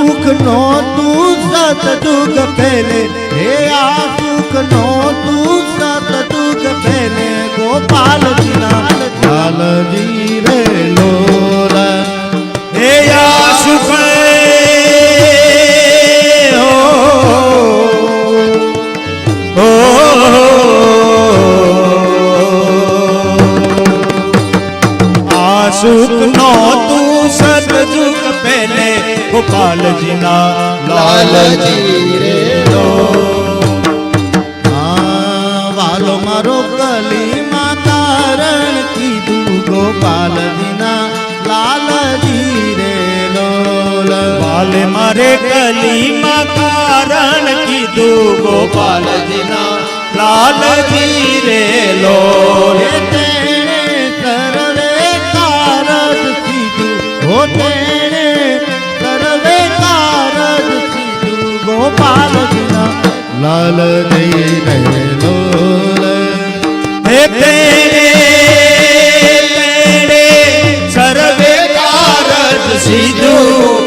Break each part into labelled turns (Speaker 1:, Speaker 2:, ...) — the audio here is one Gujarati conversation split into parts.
Speaker 1: સુખ નો તું સત દુઃખ ફેલે. હે આ સુખ નો તું સત દુઃખ ફેલે. ગોપાલજીના લાલજી સુખ નો ગોપાલજીના લાલજી રે વાલો મારો કલી માતારણ કીધું ગોપાલજીના લાલજી રે
Speaker 2: વાલે મારે કલી માતારણ કીધું
Speaker 1: ગોપાલજીના લાલજી રે લો લાલજી રે લોલ
Speaker 2: હે
Speaker 3: તેણે તેણે સર્વે કારજ સીધું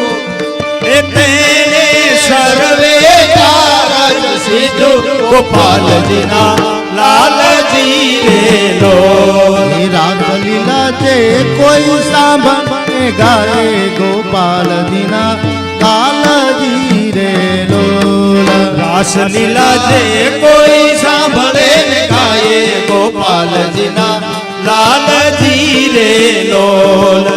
Speaker 1: હે તેણે સર્વે કારજ સીધું ગોપાલજીના લાલજી રે લોલ
Speaker 3: એ રામલીલા જે કોઈ સાંભળે ગાય, ગોપાલજીના કાલજી રે લોલ
Speaker 1: જે કોઈ સાંભળે ને ગાયે ગોપાલજીના લાલજી રે લોલ.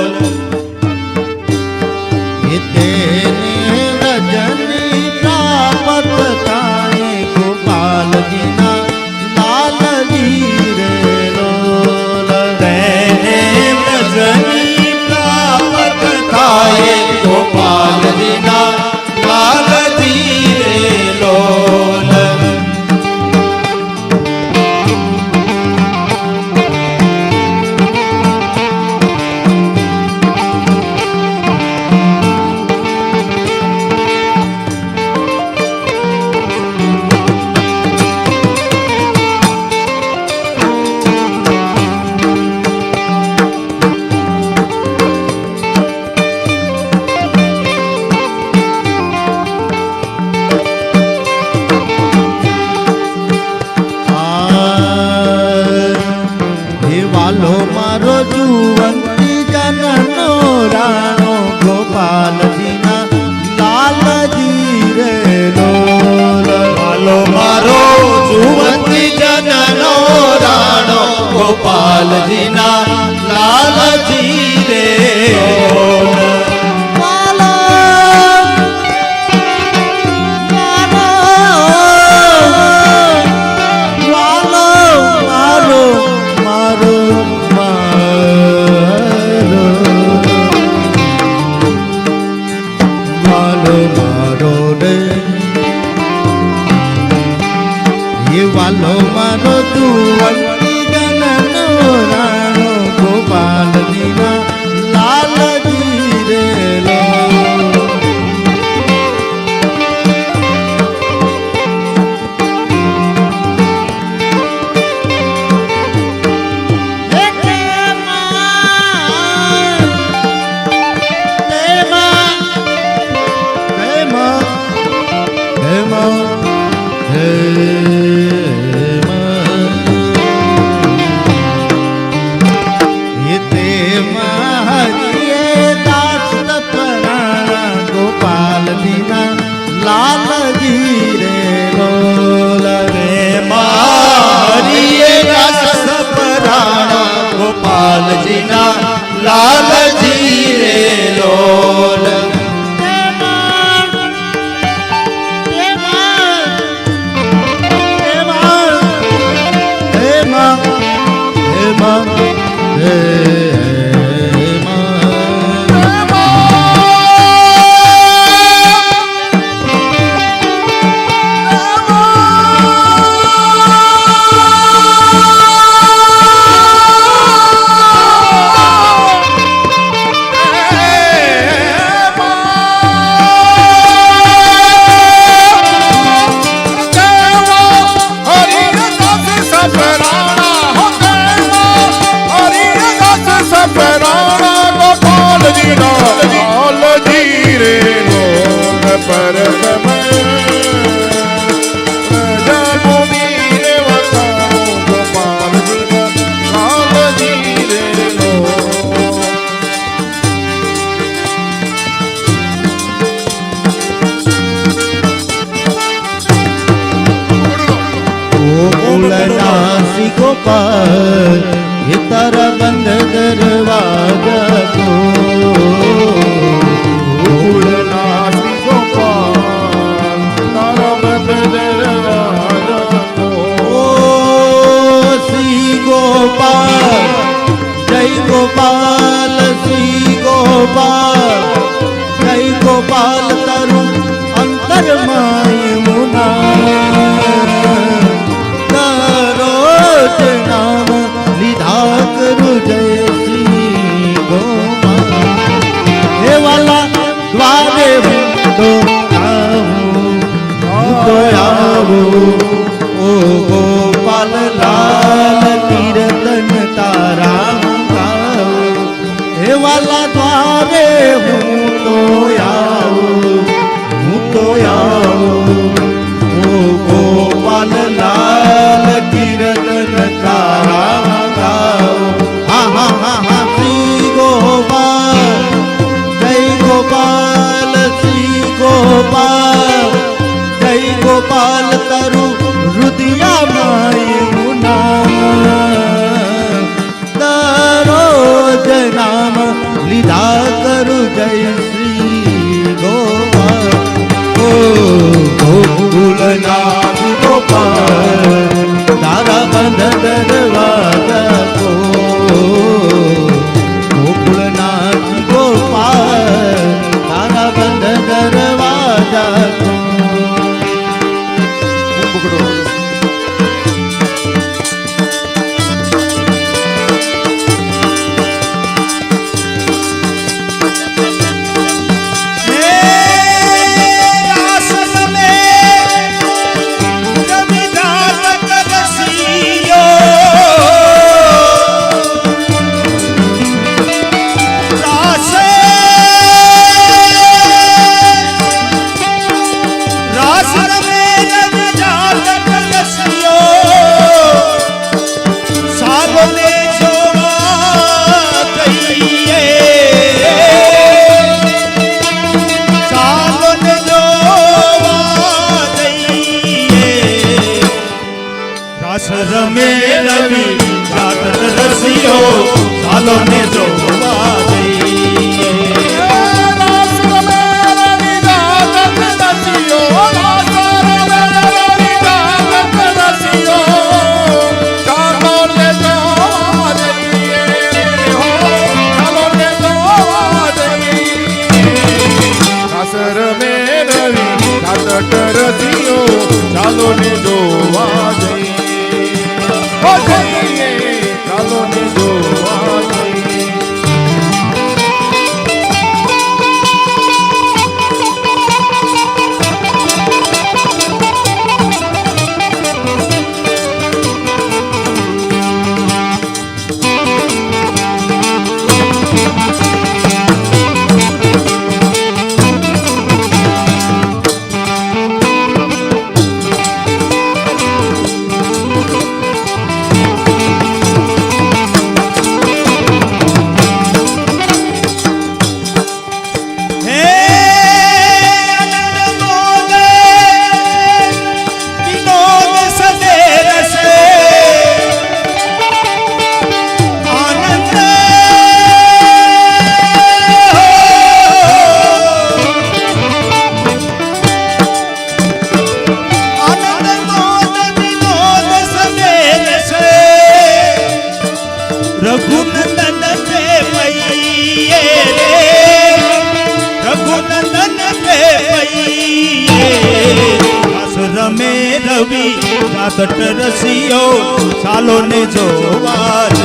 Speaker 3: ગોપાલજીના લાલજી રે લોલ મારો જુવંતી જનનો રાણો. ગોપાલજીના લાલજી રે
Speaker 1: ચાલો ને જોવા.
Speaker 4: જાતટ રસિયો ચાલો ને જોવા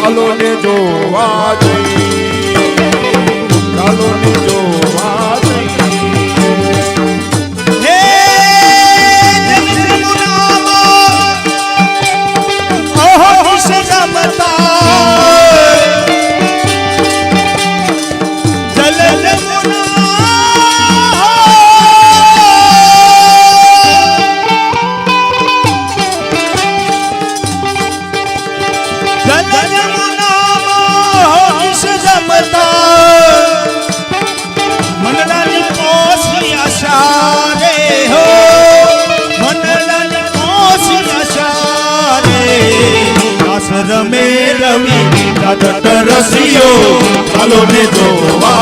Speaker 1: ચાલો ને જોવા Rocío, Palomito, va.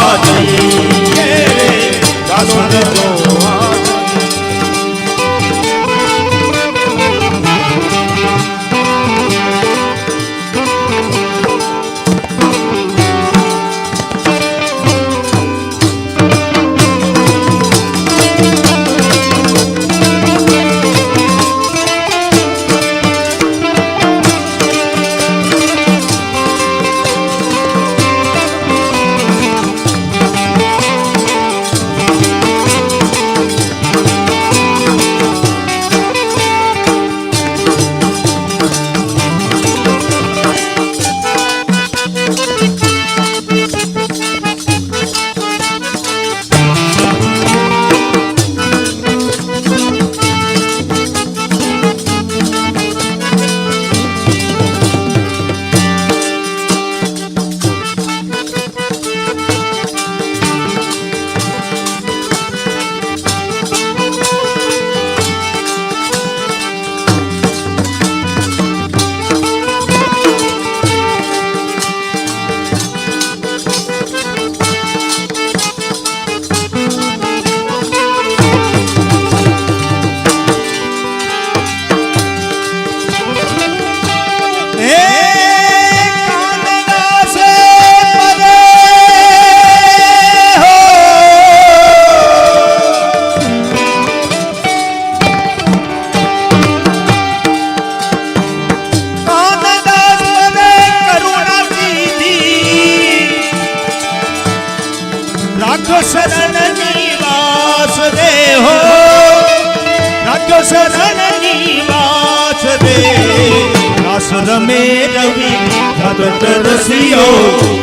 Speaker 1: રમે રવિ ભગત રસિયો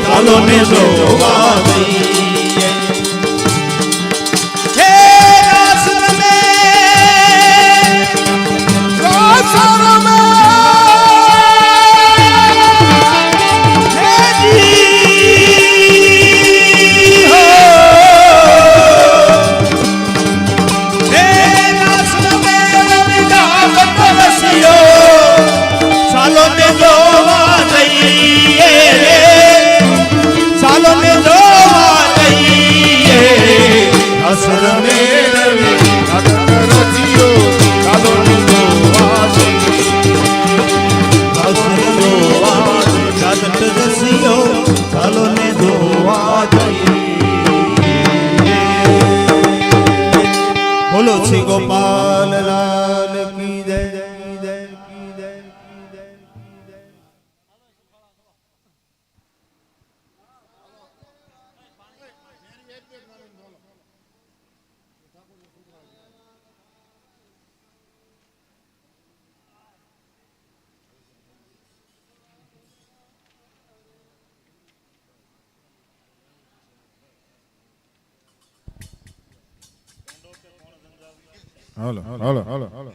Speaker 1: ચાલો ને જોવા আছে গোপাল।
Speaker 4: હાલો હાલો હાલો હાલો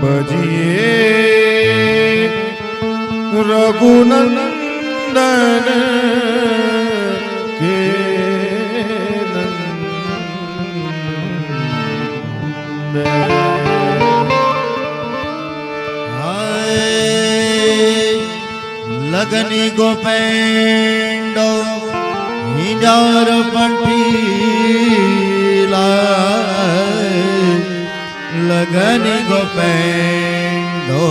Speaker 4: બજીએ રઘુનંદન
Speaker 1: લગની ગોપેન્ડો હિંજાર પંઠીલા લગની ગોપેન્ડો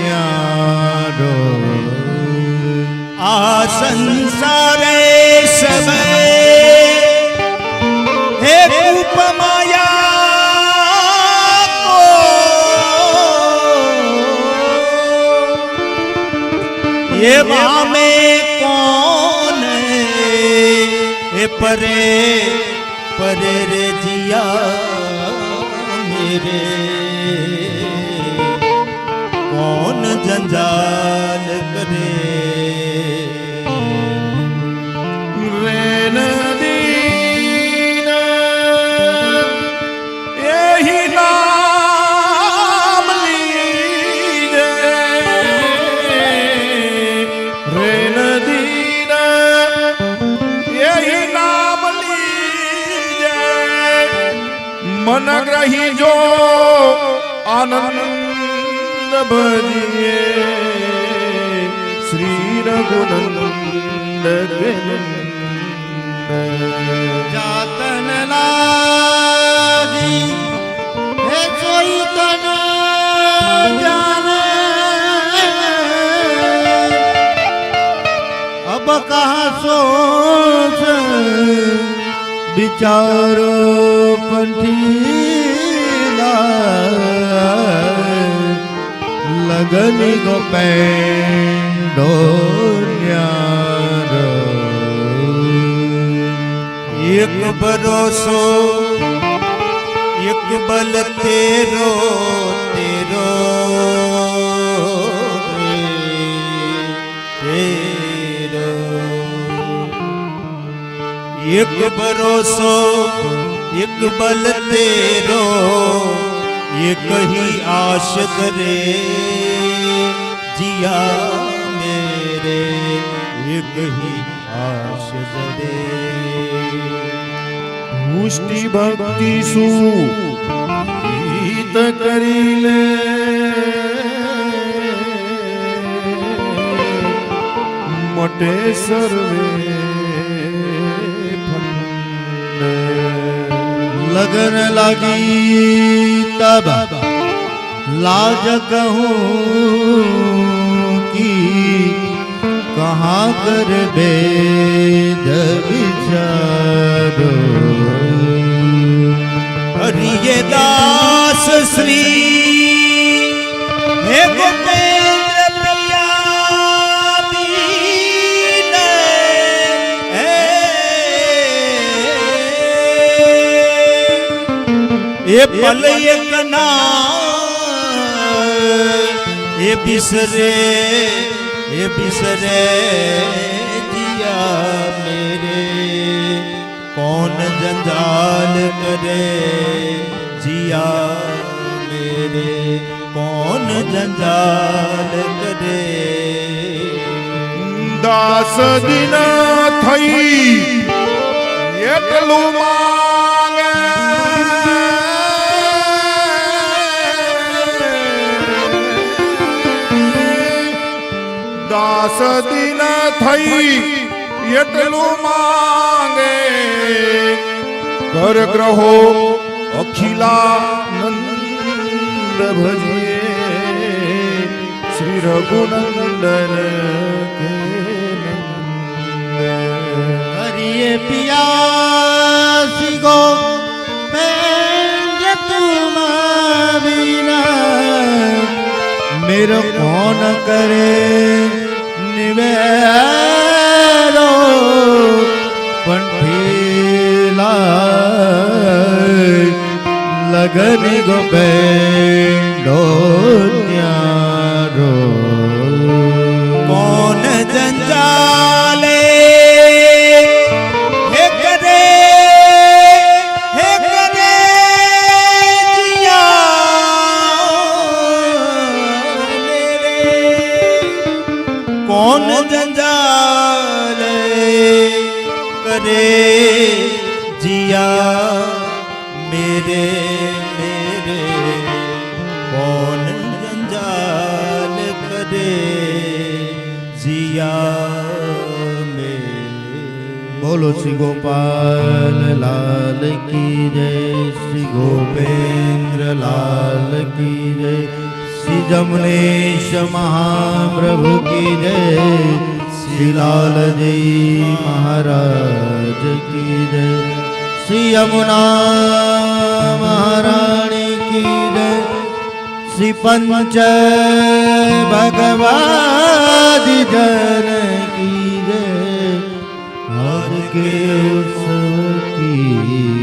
Speaker 1: ન્યારો. આ સંસારે સમય હે ઉપમાયા
Speaker 4: એવા મે કોન એ પરે પરે રે જિયા મેરે. કોન જંજાલ કરે? આનંદ ભજીએ શ્રી રઘુનંદ
Speaker 1: જાતન લાગી હે કોઈ તન જાને અબ કહા લગન ગોપેન્ડો ન્યારો એક ભરોસો એક બલ તેરો તેરો રે, તેરો એક ભરોસો એક બલ તેરો એક ही आश करे दिया, मेरे एक ही आश
Speaker 4: दे मुष्टि भक्ति सु, गीत करी ले। मटे सर्वे
Speaker 1: लगन लगी तब, लाज कहूँ મહાકર ભેદ વિચારો હરિય દાસ શ્રી હે ગોપેન્દ્ર પ્રિયા એ પલય કના એ બિસરે એ બિસરે જીયા મેરે કોણ જંજાલ કરે જીયા મેરે કોણ જંજાલ કરે
Speaker 4: દાસ દિન થઈ એટલું માંગે દાસ ન થઈ એટલું માંગે. ઘર ગ્રહો અખિલા નંદ ભજે શ્રી રઘુનંદન.
Speaker 1: હરિયે પિયાસી ગો મેરો કોણ કરે? નિવેરો પણ લગન ગો જીયા મેરે બોલો શ્રી ગોપાલ લાલ કી જય શ્રી ગોપેન્દ્ર લાલ કી જય શ્રી જમનેશ મહાપ્રભુ કી જય શ્રી લાલજી મહારાજ કી જય શ્રી યમુના મહારાણી કી જય શ્રી પંચ આદિ જન કી જય હર કે સતી